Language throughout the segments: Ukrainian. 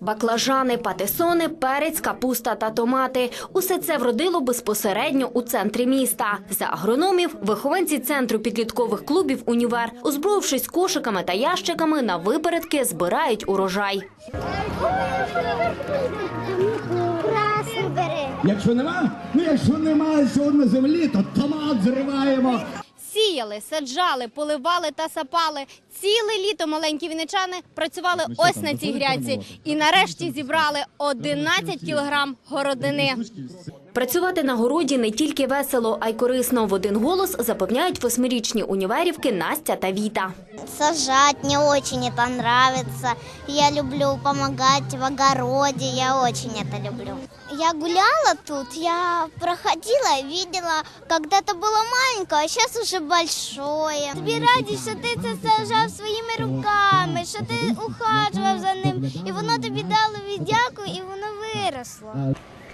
Баклажани, патисони, перець, капуста та томати. Усе це вродило безпосередньо у центрі міста. За агрономів, вихованці центру підліткових клубів Універ, озброївшись кошиками та ящиками, на випередки збирають урожай. Якщо нема, ну якщо немає сьогодні землі, то томат зриваємо. Сіяли, саджали, поливали та сапали. Ціле літо маленькі віничани працювали ось на цій грядці. і нарешті зібрали 11 кілограм городини. Працювати на городі не тільки весело, а й корисно. В один голос запевняють восьмирічні універівки Настя та Віта. Сажать мне очень это нравится. Я люблю помогать в огороде, я очень это люблю. Я гуляла тут, я проходила, видела, когда-то было маленькое, а сейчас уже большое. Тобі раді, що ти це сажав своїми руками, що ти ухажував за ним, і воно тобі дало віддяку, і воно виросло.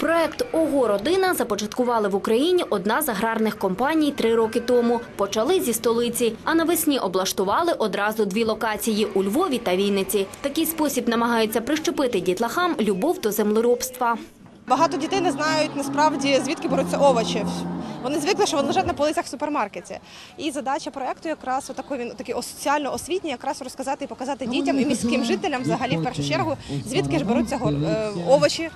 Проект Ого родина започаткували в Україні одна з аграрних компаній три роки тому. Почали зі столиці, а навесні облаштували одразу дві локації у Львові та Вінниці. Такий спосіб намагаються прищепити дітлахам любов до землеробства. Багато дітей не знають насправді звідки беруться овочі. Вони звикли, що вони лежать на полицях в супермаркеті. І задача проекту якраз він такий соціально освітній, якраз розказати і показати дітям і міським жителям, взагалі в першу чергу, звідки ж беруться е, овочі,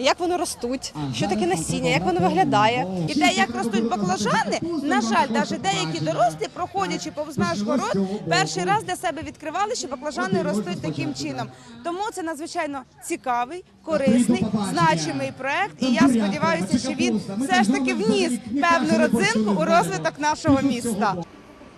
як вони ростуть, що таке насіння, як воно виглядає. І те, як ростуть баклажани, на жаль, навіть деякі дорослі, проходячи повз наш город, перший раз для себе відкривали, що баклажани ростуть таким чином. Тому це надзвичайно цікавий, корисний, значимий проект. І я сподіваюся, що він все ж таки вніс певну родзинку у розвиток нашого міста.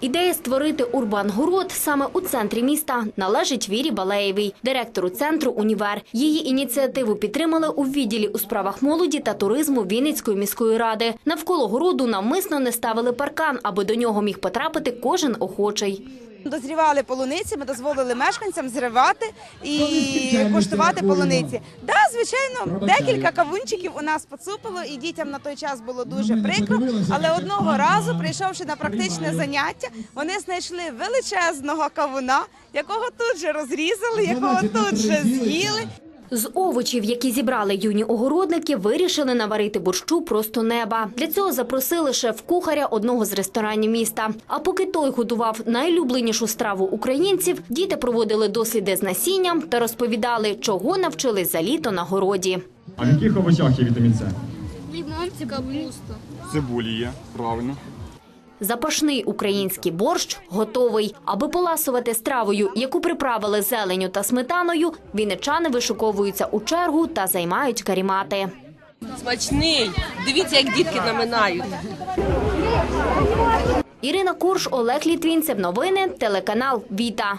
Ідея створити урбан-город саме у центрі міста належить Вірі Балеєвій, директору центру Універ. Її ініціативу підтримали у відділі у справах молоді та туризму Вінницької міської ради. Навколо городу навмисно не ставили паркан, аби до нього міг потрапити кожен охочий. Дозрівали полуниці, ми дозволили мешканцям зривати і куштувати полуниці. Да, звичайно, декілька кавунчиків у нас поцупило, і дітям на той час було дуже прикро. Але одного разу, прийшовши на практичне заняття, вони знайшли величезного кавуна, якого тут же розрізали, якого тут же з'їли. З овочів, які зібрали юні огородники, вирішили наварити борщу просто неба. Для цього запросили шеф-кухаря одного з ресторанів міста. А поки той готував найлюбленішу страву українців, діти проводили досліди з насінням та розповідали, чого навчились за літо на городі. А в яких овочах є вітамін С? Цибулі є, правильно. Запашний український борщ готовий. Аби поласувати стравою, яку приправили зеленю та сметаною, вінничани вишуковуються у чергу та займають карімати. Смачний. Дивіться, як дітки наминають. Ірина Курш, Олег Літвінцев. Новини, телеканал Віта.